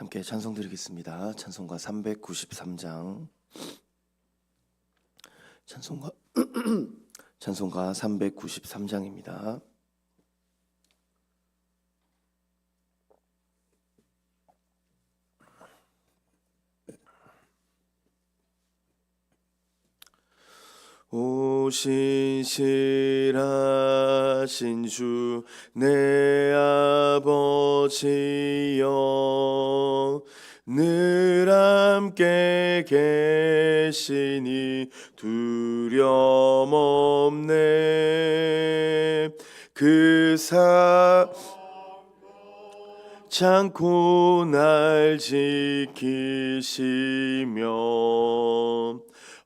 함께 찬송 드리겠습니다. 찬송가 393장. 찬송가 찬송가 393장입니다. 오 신실하신 주 내 아버지여. 늘 함께 계시니 두려움 없네. 그사 참고 날 지키시며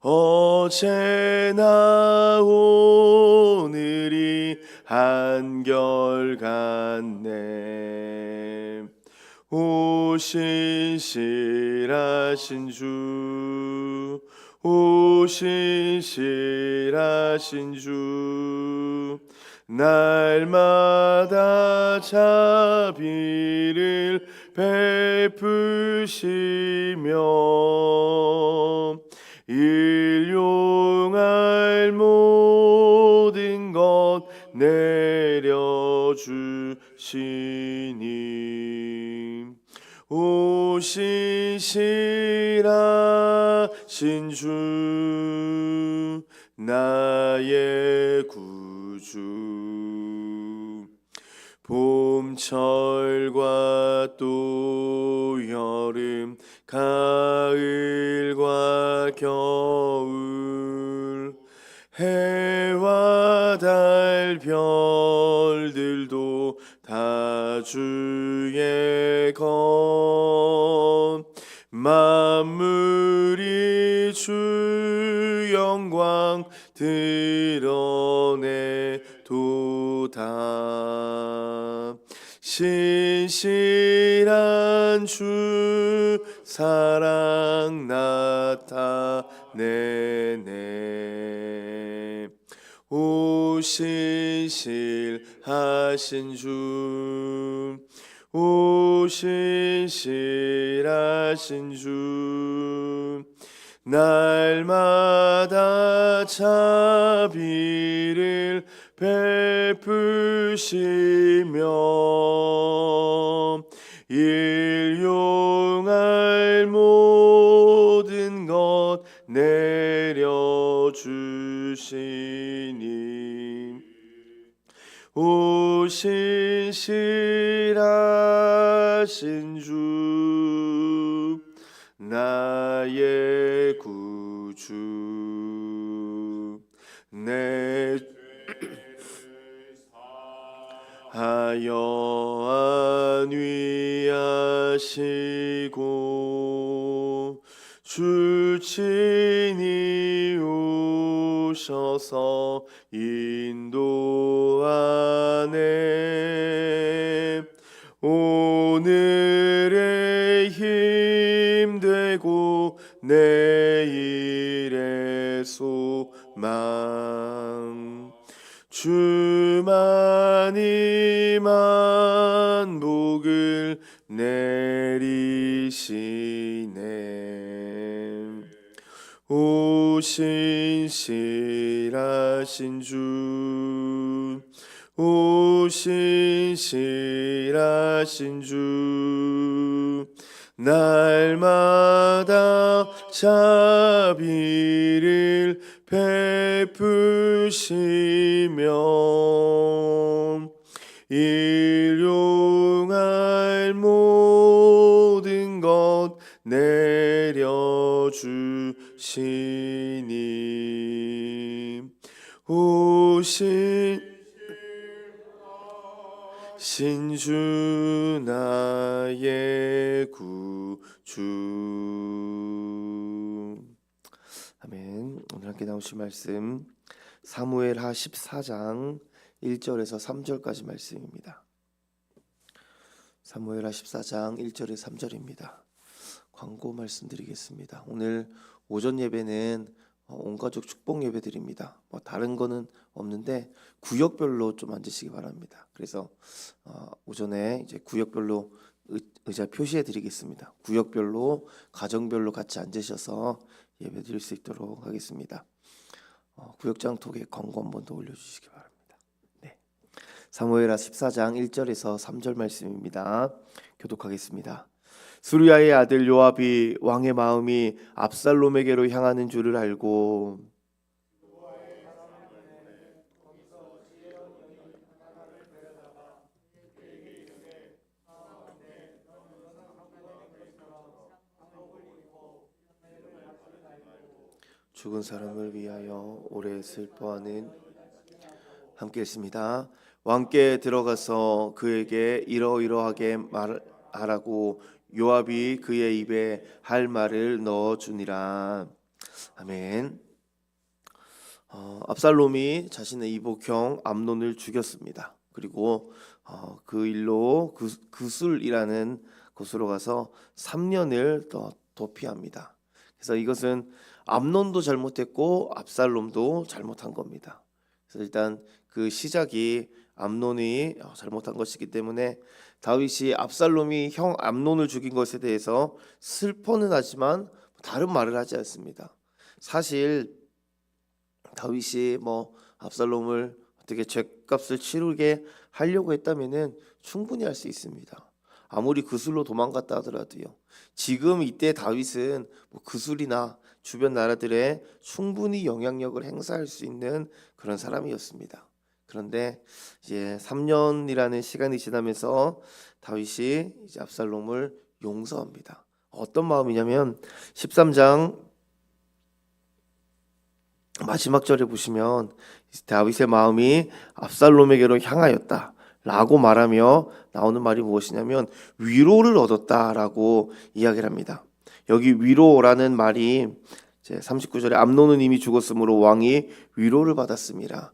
어제나 오늘이 한결같네. 오신실하신 주 오신실하신 주 날마다 자비를 베푸시며 일용할 모든 것 내려주시니 오신실하신 주 나의 구주. 봄철과 또 여름 가을과 겨울 해와 달 별들도 다 주의 것 만물이 주 영광 드러내도다. 신실한 주 사랑 나타내네. 오신실 하신 주 오신실 하신 주 날마다 자비를 베푸시며 일용할 모든 것 내려주시니. 오신실하신 주 나의 구주 내 하여 안위 하시고 주 친히 오셔서 인도하네. 오늘의 힘 되고 내일의 소망 주만이 만복을 내리시네. 오신실하신 주 오신실하신 주 날마다 자비를 베푸시며 내려주시니. 오신 신주 나의 구주. 아멘. 오늘 함께 나오실 말씀 사무엘 하 14장 1절에서 3절까지 말씀입니다. 사무엘 하 14장 1절에 3절입니다 광고 말씀드리겠습니다 오늘 오전 예배는 어, 온 가족 축복 예배 드립니다. 뭐 다른 거는 없는데 구역별로 좀 앉으시기 바랍니다. 그래서 어, 오전에 이제 구역별로 의- 의자 표시해 드리겠습니다. 구역별로 가정별로 같이 앉으셔서 예배 드릴 수 있도록 하겠습니다. 어, 구역장 톡에 광고 한 번 더 올려주시기 바랍니다. 네. 사무엘하 14장 1절에서 3절 말씀입니다. 교독하겠습니다. 수르야의 아들 요압이 왕의 마음이 압살롬에게로 향하는 줄을 알고 죽은 사람을 위하여 오래 슬퍼하는 함께 읽습니다. 왕께 들어가서 그에게 이러이러하게 말하라고 요압이 그의 입에 할 말을 넣어 주니라. 아멘. 어, 압살롬이 자신의 이복형 암논을 죽였습니다. 그리고 어, 그 일로 그, 그술이라는 곳으로 가서 3년을 더 도피합니다. 그래서 이것은 암논도 잘못했고 압살롬도 잘못한 겁니다. 그래서 일단 그 시작이 암논이 어, 잘못한 것이기 때문에 다윗이 압살롬이 형 암논을 죽인 것에 대해서 슬퍼는 하지만 다른 말을 하지 않습니다. 사실 다윗이 뭐 압살롬을 어떻게 죄값을 치르게 하려고 했다면은 충분히 할 수 있습니다. 아무리 그술로 도망갔다 하더라도요. 지금 이때 다윗은 뭐 그술이나 주변 나라들에 충분히 영향력을 행사할 수 있는 그런 사람이었습니다. 그런데 이제 3년이라는 시간이 지나면서 다윗이 이제 압살롬을 용서합니다. 어떤 마음이냐면 13장 마지막 절에 보시면 다윗의 마음이 압살롬에게로 향하였다. 라고 말하며 나오는 말이 무엇이냐면 위로를 얻었다라고 이야기를 합니다. 여기 위로라는 말이 이제 39절에 암논은 이미 죽었으므로 왕이 위로를 받았습니다.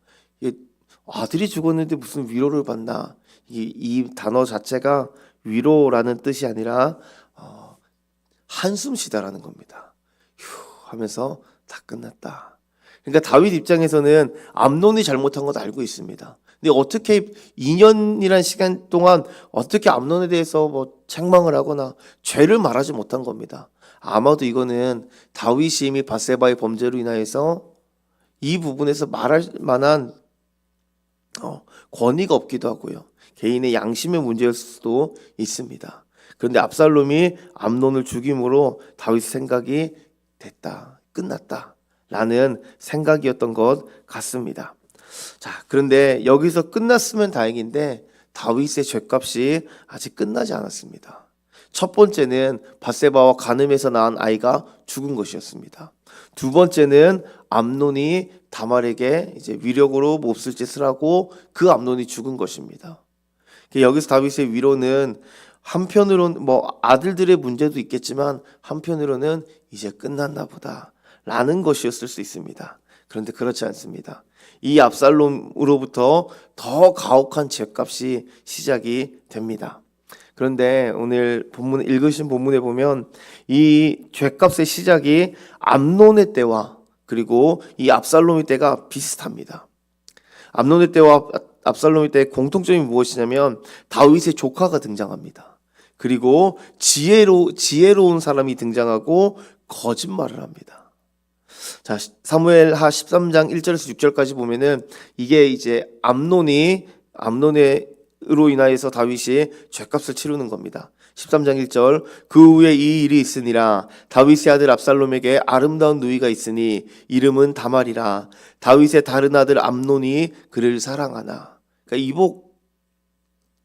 아들이 죽었는데 무슨 위로를 받나? 이, 이 단어 자체가 위로라는 뜻이 아니라 어, 한숨 쉬다라는 겁니다. 휴 하면서 다 끝났다. 그러니까 다윗 입장에서는 암논이 잘못한 것 알고 있습니다. 근데 어떻게 2년이란 시간 동안 어떻게 암논에 대해서 뭐 책망을 하거나 죄를 말하지 못한 겁니다. 아마도 이거는 다윗이 이미 바세바의 범죄로 인하여서 이 부분에서 말할 만한 어, 권위가 없기도 하고요. 개인의 양심의 문제일 수도 있습니다. 그런데 압살롬이 암논을 죽임으로 다윗 생각이 됐다, 끝났다. 라는 생각이었던 것 같습니다. 자, 그런데 여기서 끝났으면 다행인데 다윗의 죄값이 아직 끝나지 않았습니다. 첫 번째는 바세바와 간음에서 낳은 아이가 죽은 것이었습니다. 두 번째는 암논이 다말에게 이제 위력으로 몹쓸 짓을 하고 그 암논이 죽은 것입니다. 여기서 다윗의 위로는 한편으로는 뭐 아들들의 문제도 있겠지만 한편으로는 이제 끝났나 보다라는 것이었을 수 있습니다. 그런데 그렇지 않습니다. 이 압살롬으로부터 더 가혹한 죄값이 시작이 됩니다. 그런데 오늘 본문 읽으신 본문에 보면 이 죄값의 시작이 암논의 때와 그리고 이 압살롬의 때가 비슷합니다. 암논의 때와 압살롬의 때의 공통점이 무엇이냐면 다윗의 조카가 등장합니다. 그리고 지혜로 지혜로운 사람이 등장하고 거짓말을 합니다. 자, 사무엘하 13장 1절에서 6절까지 보면은 이게 이제 암논이 암논의 로 인하여서 다윗이 죄값을 치르는 겁니다. 13장 1절 그 후에 이 일이 있으니라 다윗의 아들 압살롬에게 아름다운 누이가 있으니 이름은 다말이라 다윗의 다른 아들 암논이 그를 사랑하나 그러니까 이복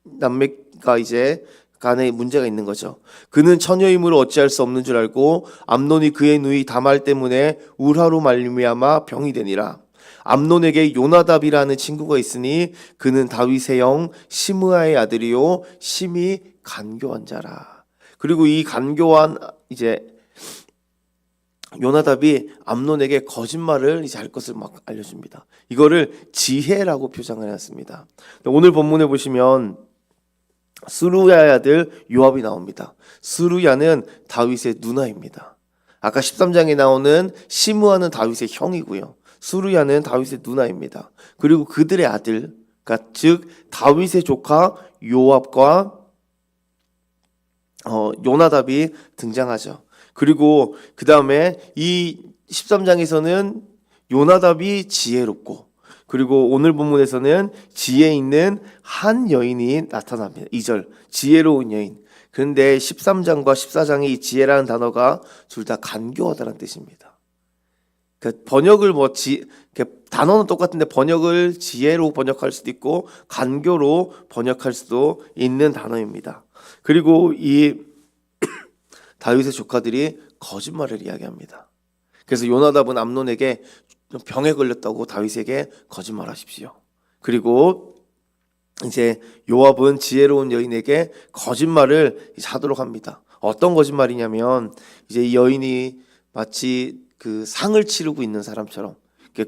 남매가 이제 간에 문제가 있는 거죠. 그는 처녀임으로 어찌할 수 없는 줄 알고 암논이 그의 누이 다말 때문에 울화로 말미암아 병이 되니라. 암논에게 요나답이라는 친구가 있으니 그는 다윗의 형 시므아의 아들이요 심히 간교한 자라. 그리고 이 간교한 이제 요나답이 암논에게 거짓말을 이제 할 것을 막 알려줍니다. 이거를 지혜라고 표장을 해놨습니다. 오늘 본문에 보시면 스루야의 아들 요압이 나옵니다. 스루야는 다윗의 누나입니다. 아까 13장에 나오는 시므아는 다윗의 형이고요. 스루야는 다윗의 누나입니다. 그리고 그들의 아들, 그러니까 즉 다윗의 조카 요압과 어, 요나답이 등장하죠. 그리고 그 다음에 이 13장에서는 요나답이 지혜롭고 그리고 오늘 본문에서는 지혜 있는 한 여인이 나타납니다. 2절 지혜로운 여인. 그런데 13장과 14장의 이 지혜라는 단어가 둘 다 간교하다는 뜻입니다. 그 번역을 뭐 지, 단어는 똑같은데 번역을 지혜로 번역할 수도 있고 간교로 번역할 수도 있는 단어입니다. 그리고 이 다윗의 조카들이 거짓말을 이야기합니다. 그래서 요나답은 암논에게 병에 걸렸다고 다윗에게 거짓말하십시오. 그리고 이제 요압은 지혜로운 여인에게 거짓말을 하도록 합니다. 어떤 거짓말이냐면 이제 이 여인이 마치 그 상을 치르고 있는 사람처럼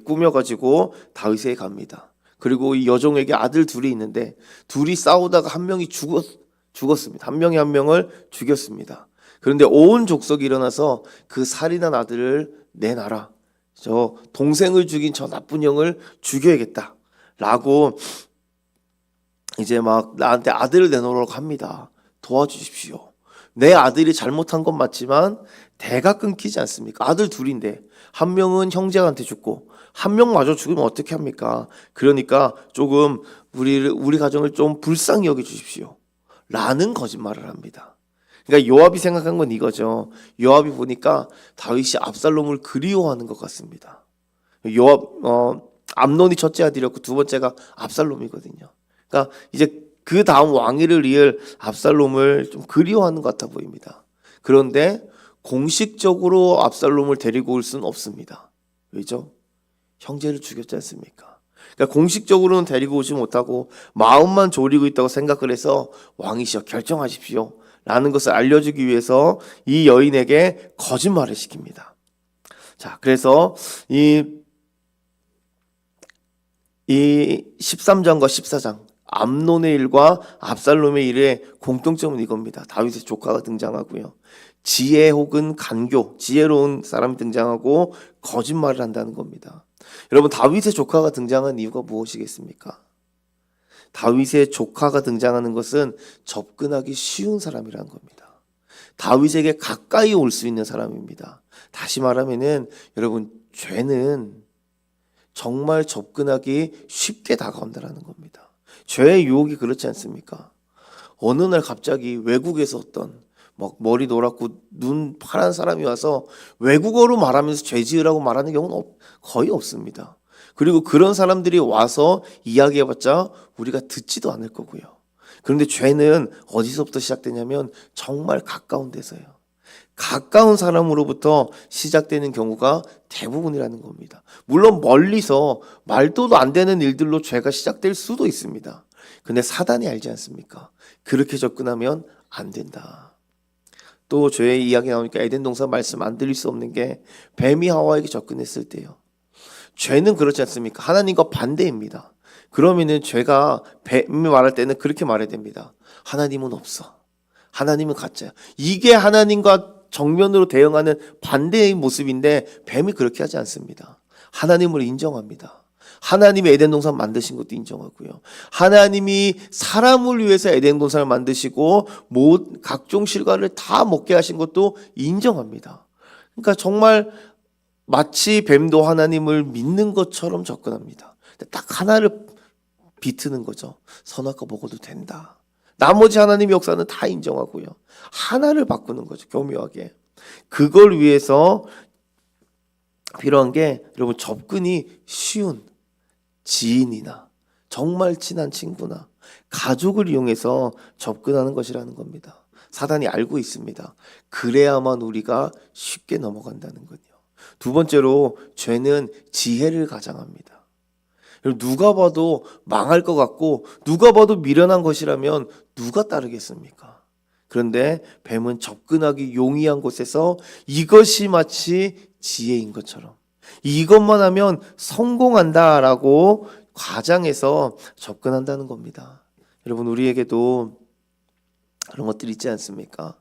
꾸며가지고 다윗에게 갑니다. 그리고 이 여종에게 아들 둘이 있는데 둘이 싸우다가 한 명이 죽었 죽었습니다. 한 명이 한 명을 죽였습니다. 그런데 온 족속이 일어나서 그 살인한 아들을 내놔라. 저 동생을 죽인 저 나쁜 형을 죽여야겠다. 라고 이제 막 나한테 아들을 내놓으라고 합니다. 도와주십시오. 내 아들이 잘못한 건 맞지만 대가 끊기지 않습니까? 아들 둘인데 한 명은 형제한테 죽고 한 명마저 죽으면 어떻게 합니까? 그러니까 조금 우리 우리 가정을 좀 불쌍히 여겨 주십시오. 라는 거짓말을 합니다. 그러니까 요압이 생각한 건 이거죠. 요압이 보니까 다윗이 압살롬을 그리워하는 것 같습니다. 요압 어 암논이 첫째 아들이었고 두 번째가 압살롬이거든요. 그러니까 이제 그 다음 왕위를 이을 압살롬을 좀 그리워하는 것 같아 보입니다. 그런데 공식적으로 압살롬을 데리고 올 수는 없습니다. 왜죠? 형제를 죽였지 않습니까? 그러니까 공식적으로는 데리고 오지 못하고 마음만 졸이고 있다고 생각을 해서 왕이시여 결정하십시오. 라는 것을 알려주기 위해서 이 여인에게 거짓말을 시킵니다. 자, 그래서 이, 이 13장과 14장, 암론의 일과 압살롬의 일의 공통점은 이겁니다. 다윗의 조카가 등장하고요. 지혜 혹은 간교, 지혜로운 사람이 등장하고 거짓말을 한다는 겁니다. 여러분, 다윗의 조카가 등장한 이유가 무엇이겠습니까? 다윗의 조카가 등장하는 것은 접근하기 쉬운 사람이라는 겁니다. 다윗에게 가까이 올 수 있는 사람입니다. 다시 말하면은 여러분 죄는 정말 접근하기 쉽게 다가온다라는 겁니다. 죄의 유혹이 그렇지 않습니까? 어느 날 갑자기 외국에서 어떤 막 머리 노랗고 눈 파란 사람이 와서 외국어로 말하면서 죄 지으라고 말하는 경우는 없- 거의 없습니다. 그리고 그런 사람들이 와서 이야기해봤자 우리가 듣지도 않을 거고요. 그런데 죄는 어디서부터 시작되냐면 정말 가까운 데서요. 가까운 사람으로부터 시작되는 경우가 대부분이라는 겁니다. 물론 멀리서 말도도 안 되는 일들로 죄가 시작될 수도 있습니다. 근데 사단이 알지 않습니까? 그렇게 접근하면 안 된다. 또 죄의 이야기 나오니까 에덴 동산 말씀 안 드릴 수 없는 게 뱀이 하와에게 접근했을 때요. 죄는 그렇지 않습니까? 하나님과 반대입니다. 그러면은 죄가 뱀이 말할 때는 그렇게 말해야 됩니다. 하나님은 없어. 하나님은 가짜야. 이게 하나님과 정면으로 대응하는 반대의 모습인데 뱀이 그렇게 하지 않습니다. 하나님을 인정합니다. 하나님이 에덴 동산 만드신 것도 인정하고요. 하나님이 사람을 위해서 에덴 동산을 만드시고 모 각종 실과를 다 먹게 하신 것도 인정합니다. 그러니까 정말 마치 뱀도 하나님을 믿는 것처럼 접근합니다. 딱 하나를 비트는 거죠. 선악과 먹어도 된다. 나머지 하나님의 역사는 다 인정하고요. 하나를 바꾸는 거죠. 교묘하게. 그걸 위해서 필요한 게 여러분 접근이 쉬운 지인이나 정말 친한 친구나 가족을 이용해서 접근하는 것이라는 겁니다. 사단이 알고 있습니다. 그래야만 우리가 쉽게 넘어간다는 거요. 두 번째로 죄는 지혜를 가장합니다. 누가 봐도 망할 것 같고 누가 봐도 미련한 것이라면 누가 따르겠습니까? 그런데 뱀은 접근하기 용이한 곳에서 이것이 마치 지혜인 것처럼 이것만 하면 성공한다라고 과장해서 접근한다는 겁니다. 여러분 우리에게도 그런 것들 있지 않습니까?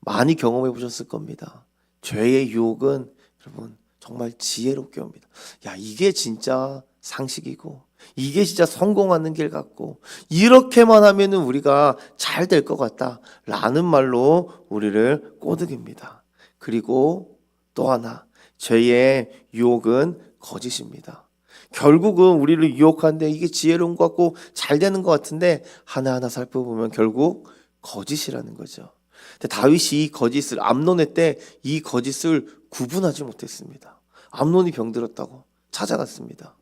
많이 경험해 보셨을 겁니다. 죄의 유혹은 여러분 정말 지혜롭게 옵니다. 야 이게 진짜 상식이고 이게 진짜 성공하는 길 같고 이렇게만 하면은 우리가 잘 될 것 같다 라는 말로 우리를 꼬드깁니다. 그리고 또 하나 죄의 유혹은 거짓입니다. 결국은 우리를 유혹하는데 이게 지혜로운 것 같고 잘 되는 것 같은데 하나하나 살펴보면 결국 거짓이라는 거죠. 다윗이 이 거짓을 암론의 때 이 거짓을 구분하지 못했습니다. 암론이 병들었다고 찾아갔습니다.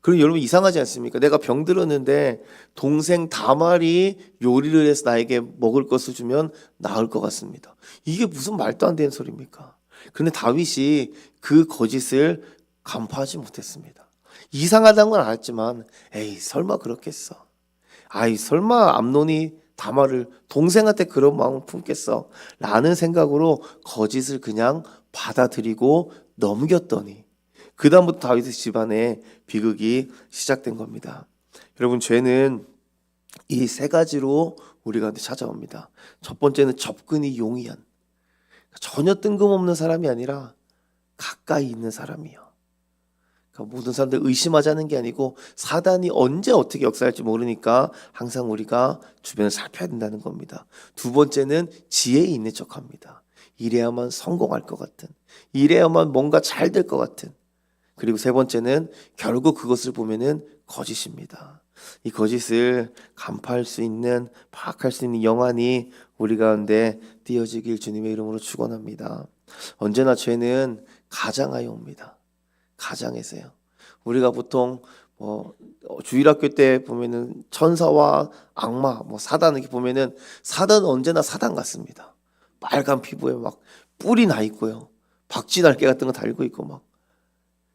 그럼 여러분 이상하지 않습니까? 내가 병들었는데 동생 다말이 요리를 해서 나에게 먹을 것을 주면 나을 것 같습니다. 이게 무슨 말도 안 되는 소리입니까? 그런데 다윗이 그 거짓을 간파하지 못했습니다. 이상하다는 건 알았지만 에이 설마 그렇겠어. 아이 설마 암론이 다말을 동생한테 그런 마음을 품겠어 라는 생각으로 거짓을 그냥 받아들이고 넘겼더니 그 다음부터 다윗의 집안에 비극이 시작된 겁니다. 여러분 죄는 이 세 가지로 우리가 찾아옵니다. 첫 번째는 접근이 용이한 전혀 뜬금없는 사람이 아니라 가까이 있는 사람이요. 그러니까 모든 사람들 의심하자는 게 아니고 사단이 언제 어떻게 역사할지 모르니까 항상 우리가 주변을 살펴야 된다는 겁니다. 두 번째는 지혜 있는 척합니다. 이래야만 성공할 것 같은, 이래야만 뭔가 잘 될 것 같은. 그리고 세 번째는 결국 그것을 보면은 거짓입니다. 이 거짓을 간파할 수 있는 파악할 수 있는 영안이 우리 가운데 띄어지길 주님의 이름으로 축원합니다. 언제나 죄는 가장하여 옵니다. 가장에서요. 우리가 보통 뭐 어, 주일학교 때 보면은 천사와 악마, 뭐 사단 이렇게 보면은 사단은 언제나 사단 같습니다. 빨간 피부에 막 뿔이 나 있고요. 박쥐 날개 같은 거 달고 있고 막.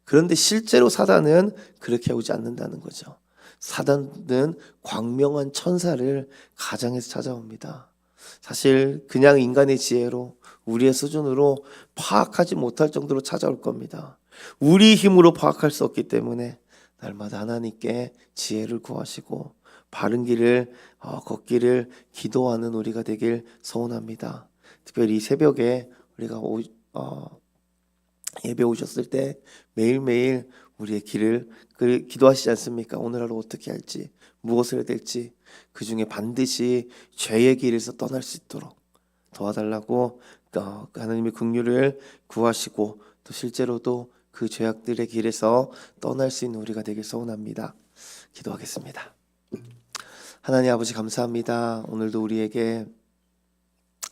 그런데 실제로 사단은 그렇게 오지 않는다는 거죠. 사단은 광명한 천사를 가장에서 찾아옵니다. 사실 그냥 인간의 지혜로 우리의 수준으로 파악하지 못할 정도로 찾아올 겁니다. 우리 힘으로 파악할 수 없기 때문에 날마다 하나님께 지혜를 구하시고 바른 길을 어, 걷기를 기도하는 우리가 되길 소원합니다. 특별히 이 새벽에 우리가 오, 어, 예배 오셨을 때 매일매일 우리의 길을 그 기도하시지 않습니까? 오늘 하루 어떻게 할지 무엇을 해야 될지 그 중에 반드시 죄의 길에서 떠날 수 있도록 도와달라고 어, 하나님의 긍휼을 구하시고 또 실제로도 그 죄악들의 길에서 떠날 수 있는 우리가 되길 소원합니다. 기도하겠습니다. 하나님 아버지 감사합니다. 오늘도 우리에게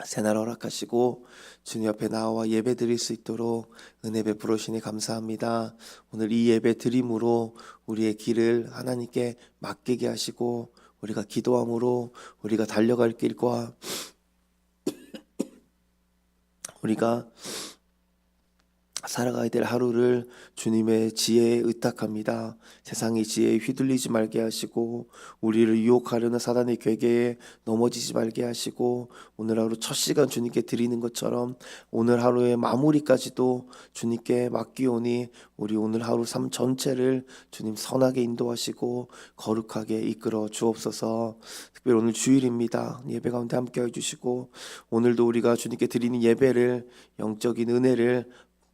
새날 허락하시고 주님 앞에 나와 예배 드릴 수 있도록 은혜 베풀어 주시니 감사합니다. 오늘 이 예배 드림으로 우리의 길을 하나님께 맡기게 하시고 우리가 기도함으로 우리가 달려갈 길과 우리가 살아가야 될 하루를 주님의 지혜에 의탁합니다. 세상의 지혜에 휘둘리지 말게 하시고 우리를 유혹하려는 사단의 괴계에 넘어지지 말게 하시고 오늘 하루 첫 시간 주님께 드리는 것처럼 오늘 하루의 마무리까지도 주님께 맡기오니 우리 오늘 하루 삶 전체를 주님 선하게 인도하시고 거룩하게 이끌어 주옵소서. 특별히 오늘 주일입니다. 예배 가운데 함께 해 주시고 오늘도 우리가 주님께 드리는 예배를 영적인 은혜를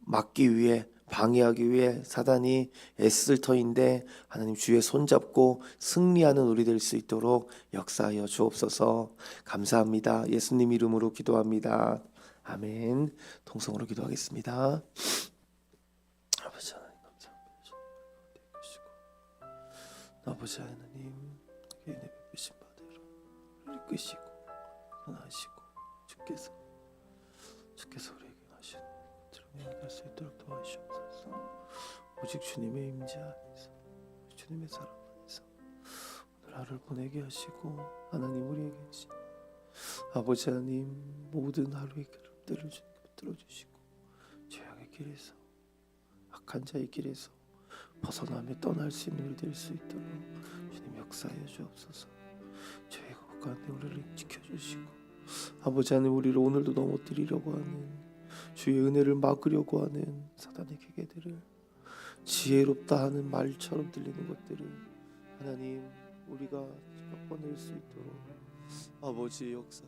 막기 위해 방해하기 위해 사단이 애쓸 터인데 하나님 주의 손잡고 승리하는 우리 될 수 있도록 역사하여 주옵소서 감사합니다. 예수님 이름으로 기도합니다. 아멘. 통성으로 기도하겠습니다. 아버지 하나님 감사합니다. 아버지 하나님 은혜 베푸신 바대로 끄시고 전하시고 주께서 들어갈 수 있도록 도와주시옵소서. 오직 주님의 임재 안에서 주님의 사랑 안에서 오늘 하루를 보내게 하시고 하나님 우리에게 아버지 하나님 모든 하루의 그릇들을 주님 붙들어 주시고 죄악의 길에서 악한 자의 길에서 벗어나며 떠날 수 있는 우리 될수 있도록 주님 역사하여 주옵소서. 죄의 것 가운데 우리를 지켜주시고 아버지 하나님 우리를 오늘도 넘어뜨리려고 하는 주의 은혜를 막으려고 하는 사단의 계계들을 지혜롭다 하는 말처럼 들리는 것들을 하나님 우리가 꺾어낼 수 있도록 아버지의 역사